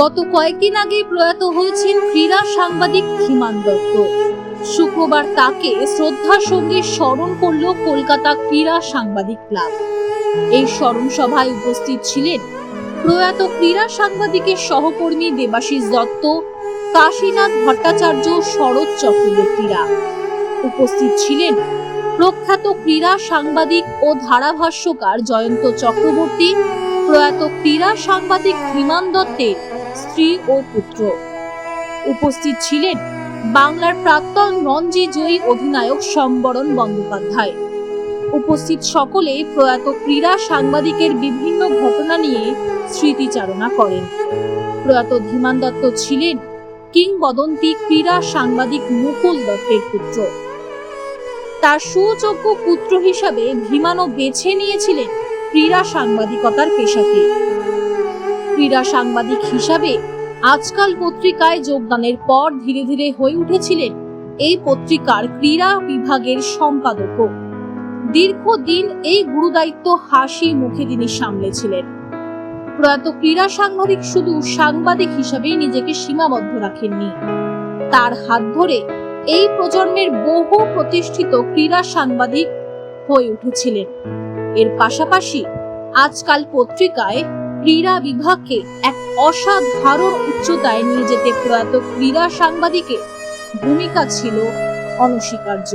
গত কয়েকদিন আগে প্রয়াত হয়েছেন ক্রীড়া সাংবাদিক ধীমান দত্ত। শুক্রবার তাকে শ্রদ্ধার সঙ্গে স্মরণ করল কলকাতা ক্রীড়া সাংবাদিক ক্লাব। এই স্মরণ সভায় উপস্থিত ছিলেন প্রয়াত ক্রীড়া সাংবাদিকের সহকর্মী দেবাশিস দত্ত, কাশীনাথ ভট্টাচার্য, শরৎ চক্রবর্তীরা। উপস্থিত ছিলেন প্রখ্যাত ক্রীড়া সাংবাদিক ও ধারাভাষ্যকার জয়ন্ত চক্রবর্তী, প্রয়াত ক্রীড়া সাংবাদিক হিমান দত্তের স্ত্রী ও পুত্র। উপস্থিত ছিলেন বাংলার প্রাক্তন রঞ্জি জয়ী অধিনায়ক সম্বরণ বন্দ্যোপাধ্যায়। উপস্থিত সকলে প্রয়াত ক্রীড়া সাংবাদিকের বিভিন্ন ঘটনা নিয়ে স্মৃতিচারণা করেন। প্রয়াত ধীমান দত্ত ছিলেন কিংবদন্তি ক্রীড়া সাংবাদিক মুকুল দত্তের পুত্র। তার সুযোগ্য পুত্র হিসাবে ভীমানও বেছে নিয়েছিলেন ক্রীড়া সাংবাদিকতার পেশাকে। ক্রীড়া সাংবাদিক হিসাবে আজকাল পত্রিকায় যোগদানের পর ধীরে ধীরে হয়ে উঠেছিলেন এই পত্রিকার ক্রীড়া বিভাগের সম্পাদকও। দীর্ঘদিন এই গুরুদায়িত্ব হাসি মুখে তিনি সামলেছিলেন। প্রয়াত ক্রীড়া সাংবাদিক শুধু সাংবাদিক হিসাবেই নিজেকে সীমাবদ্ধ রাখেননি। তার হাত ধরে এই প্রজন্মের বহু প্রতিষ্ঠিত ক্রীড়া সাংবাদিক হয়ে উঠেছিলেন। এর পাশাপাশি আজকাল পত্রিকায় ক্রীড়া বিভাগকে এক অসাধারণ উচ্চতায় নিয়ে যেতে প্রয়াত ক্রীড়া সাংবাদিকের ভূমিকা ছিল অনস্বীকার্য।